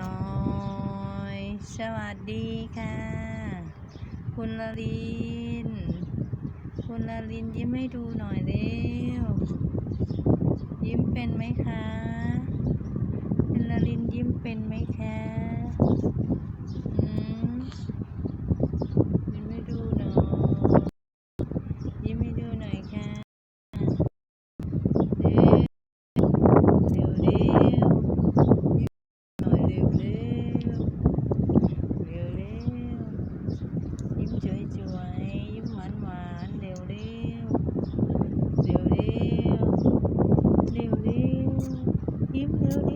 น้อย สวัสดีค่ะ คุณลลิน คุณลลินยิ้มให้ดูหน่อยเร็ว ยิ้มเป็นไหมคะ chùa ấy giúp anh mà anh đều đi đều đi đều đi kiếm nếu